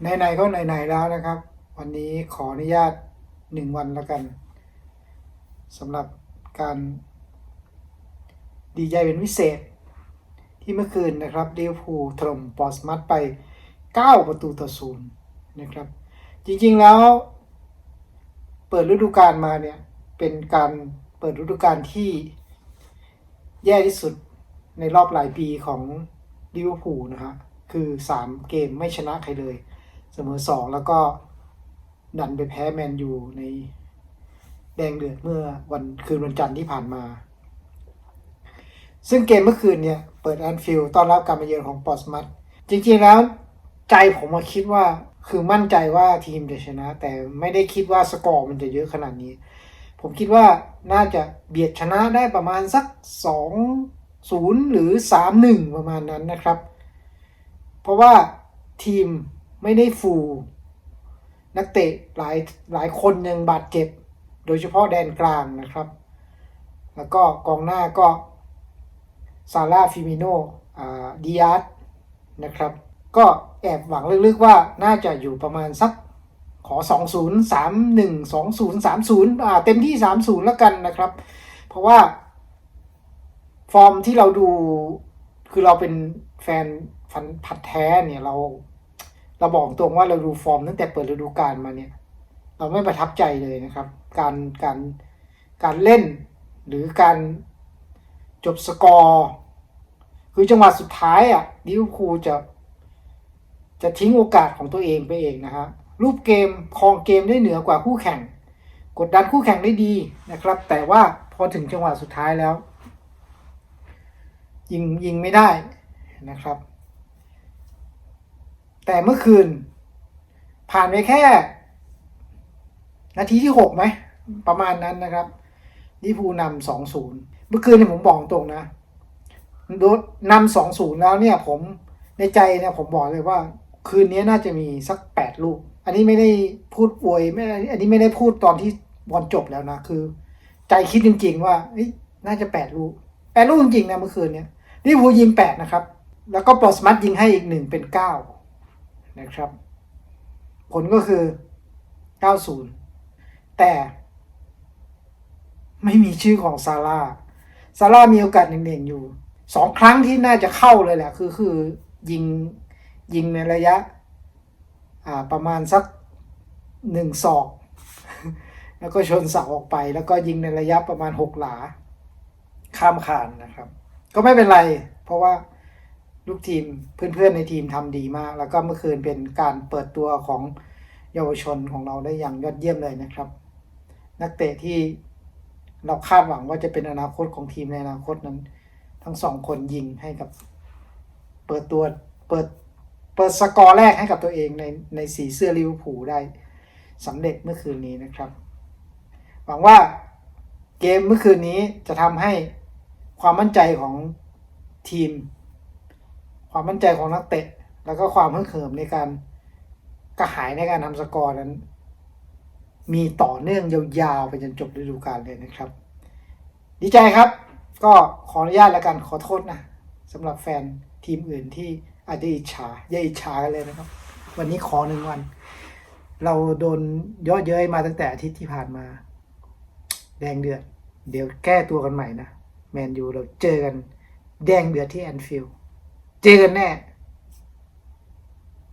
ไหนๆก็ไหนๆแล้วนะครับ วันนี้ขออนุญาตหนึ่งวันแล้วกันสำหรับการดีใจเป็นพิเศษ ที่เมื่อคืนนะครับลิวพูถล่มปอสมัตไป 9 ประตูต่อศูนย์นะครับ จริงๆแล้วเปิดฤดูกาลมาเนี่ยเป็นการเปิดฤดูกาลที่แย่ที่สุดในรอบหลายปีของลิเวอร์พูลนะฮะคือ 3 เกมไม่ชนะใครเลย เสมอ2แล้วก็ดันไปแพ้แมนยูในแดงเดือดเมื่อวันคืนวันจันทร์ที่ผ่านมา ซึ่งเกมเมื่อคืนเนี่ย เปิดแอนฟิลด์ต้อนรับการมาเยือนของปอสมัตจริงๆแล้วใจผมมาคิดว่าคือมั่นใจว่าทีมจะชนะ แต่ไม่ได้คิดว่าสกอร์มันจะเยอะขนาดนี้ ผมคิดว่าน่าจะเบียดชนะได้ประมาณสัก 2 0 หรือ 3 1 ประมาณนั้นนะครับ เพราะว่าทีม ไม่ได้ฟูนักเตะหลายหลายคนยังบาดเจ็บ โดยเฉพาะแดนกลางนะครับ แล้วก็กองหน้าก็ซาร่าฟิมิโนดิอาสนะครับ ก็แอบหวังลึกๆว่าน่าจะอยู่ประมาณสักขอ 20 31 20 30อ่าเต็มที่ 30 แล้วกันนะครับ เพราะว่า ฟอร์มที่เราดูคือเราเป็นแฟนฟันผัดแท้เนี่ยเรา เราบอกตรงว่าเราดูฟอร์มตั้งแต่เปิดฤดูกาลมาเนี่ย เราไม่ประทับใจเลยนะครับ การการการเล่นหรือการจบสกอร์คือจังหวะสุดท้ายอะลิเวอร์พูลจะ จะทิ้งโอกาสของตัวเองไปเองนะฮะรูปเกมครองเกมได้เหนือกว่าคู่แข่ง กดดันคู่แข่งได้ดีนะครับ แต่ว่าพอถึงจังหวะสุดท้ายแล้ว ยิงยิงไม่ได้นะครับ แต่เมื่อคืน ผ่านไปแค่ นาทีที่หกไหม ประมาณนั้นนะครับลิเวอร์พูลนำสองศูนย์เมื่อคืนเนี่ยผมบอกตรงนะดนนำสองศูนย์แล้วเนี่ย ผมในใจเนี่ยผมบอกเลยว่า คืนนี้น่าจะมีสักแปดลูก อันนี้ไม่ได้พูดอวยไม่อันนี้ไม่ได้พูดตอนที่บอลจบแล้วนะคือ ใจคิดจริง ๆ ว่าเอ้ยน่าจะแปดลูกแปดลูกจริงๆนะเมื่อคืนเนี่ยลิเวอร์พูลยิงแปดนะครับ แล้วก็ปอสมัตยิงให้อีกหนึ่งเป็นเก้า นะครับ ผลก็คือเก้าศูนย์แต่ ไม่มีชื่อของซาร่าซาร่ามีโอกาสหนึ่งๆอยู่สองครั้งที่น่าจะเข้าเลยแหละ คือคือยิงยิงในระยะ อ่าประมาณสักหนึ่งศอก แล้วก็ชนเสาออกไป แล้วก็ยิงในระยะประมาณหกหลา ข้ามคานนะครับ ก็ไม่เป็นไร เพราะว่า ลูกทีมเพื่อนๆในทีมทำดีมาก แล้วก็เมื่อคืนเป็นการเปิดตัวของเยาวชนของเราได้อย่างยอดเยี่ยมเลยนะครับ นักเตะที่เราคาดหวังว่าจะเป็นอนาคตของทีมในอนาคตนั้น ทั้งสองคนยิงให้กับ เปิดตัวเปิดเปิดสกอร์แรกให้กับตัวเองในในสีเสื้อลิเวอร์พูลได้สำเร็จเมื่อคืนนี้นะครับ หวังว่าเกมเมื่อคืนนี้จะทำให้ความมั่นใจของทีม ความมั่นใจของนักเตะ แล้วก็ความฮึกเหิมในการกระหายในการทำสกอร์นั้น มีต่อเนื่องยาวๆไปจนจบฤดูกาลเลยนะครับ ดีใจครับ ก็ขออนุญาตแล้วกันขอโทษนะสำหรับแฟนทีมอื่นที่อาจจะอิจฉาอย่าอิจฉากันเลยนะครับ วันนี้ขอหนึ่งวัน เราโดนย่อเย้ยมาตั้งแต่อาทิตย์ที่ผ่านมา แดงเดือด เดี๋ยวแก้ตัวกันใหม่นะ แมนยูเราเจอกันแดงเดือดที่แอนฟิลด์ เจอกันแน่